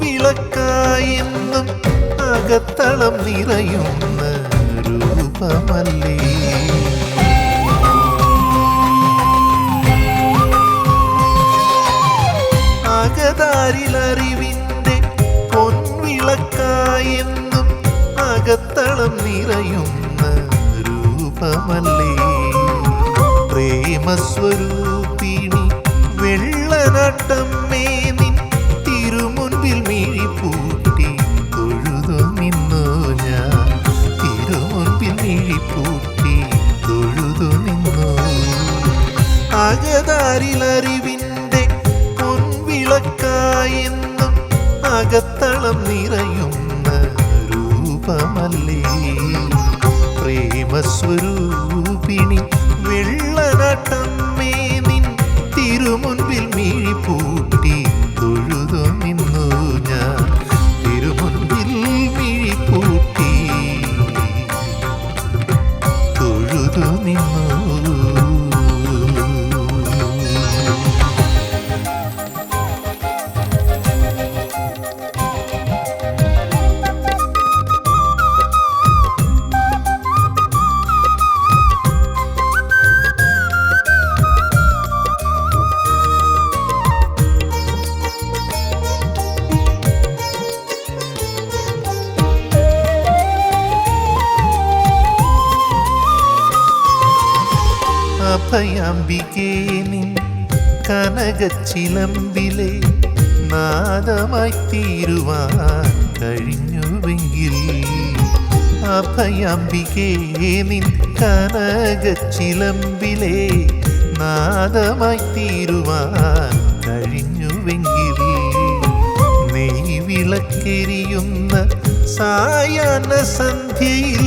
വിളക്കായെന്നും അകത്തളം നിറയുന്ന രൂപമല്ലേ? അകതാരിലറിവിന്റെ പൊൻവിളക്കായെന്നും അകത്തളം നിറയുന്ന രൂപമല്ലേ? പ്രേമസ്വരൂപിണി വെള്ളനട്ടമ്മേ പൊൻവിളക്കായെന്നും അകത്തളം നിറയുന്ന രൂപമല്ലേ? പ്രേമസ്വരൂപിണി വെള്ളനട്ടമ്മേ നിൻ തിരുമുൻപിൽ മിഴിപ്പൂട്ടി തൊഴുതു നിന്നു ഞാൻ. തിരുമുൻപിൽ മിഴിപ്പൂട്ടി തൊഴുതു നിന്നു അഭയാംബികേ നിൻ കനകച്ചിലമ്പിലെ നാദമായി തീരുവാൻ കഴിഞ്ഞുവെങ്കിൽ അഭയാംബികേ നിൻ കനകച്ചിലമ്പിലെ നാദമായി തീരുവാൻ കഴിഞ്ഞുവെങ്കിൽ നെയ് വിളക്കെരിയുന്ന സായാഹ്ന സന്ധ്യയിൽ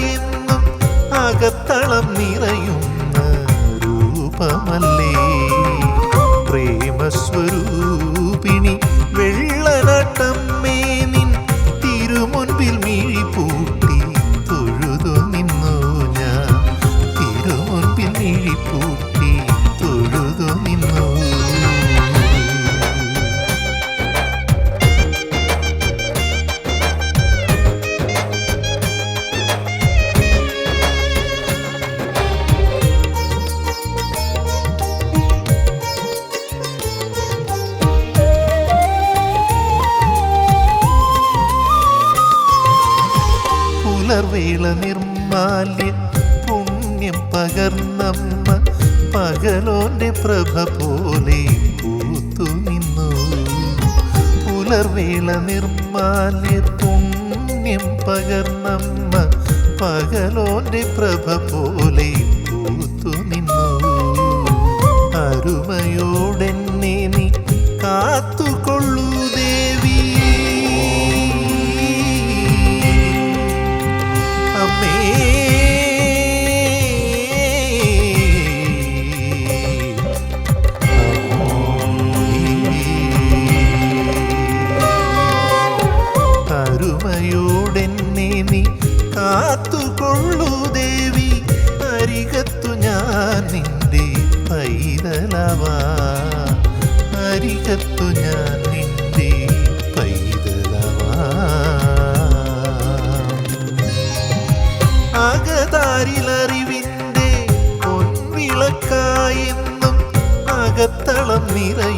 പൊൻവിളക്കായെന്നും അകത്തളം നിറയുന്ന രൂപമല്ലേ? പ്രേമസ്വരൂപിണി വെള്ളനട്ടമ്മേ പുലർവേള നിർമാല്യ പുണ്യം പകർന്നമ്മ പകലോന്റെ പ്രഭ പോലെ പൂത്തു നിന്നു. പുലർവേള നിർമാല്യ പുണ്യം പകർന്നമ്മ പകലോന്റെ പ്രഭ പോലെ പൂത്തു നിന്നു. അരുമയോടെന്നെ നീ കാത്തുകൊള്ളൂ ദേവി. അരുമയോടെന്നെ നീ കാത്തുകൊള്ളൂ ദേവി അരികത്തു ഞാൻ നിന്റെ പൈതലവാ. അരികത്തു ഞാൻ നിന്റെ പൈതലവാ. അകതാരിലറിവിന്റെ പൊൻവിളക്കായെന്നും അകത്തളം നിറയും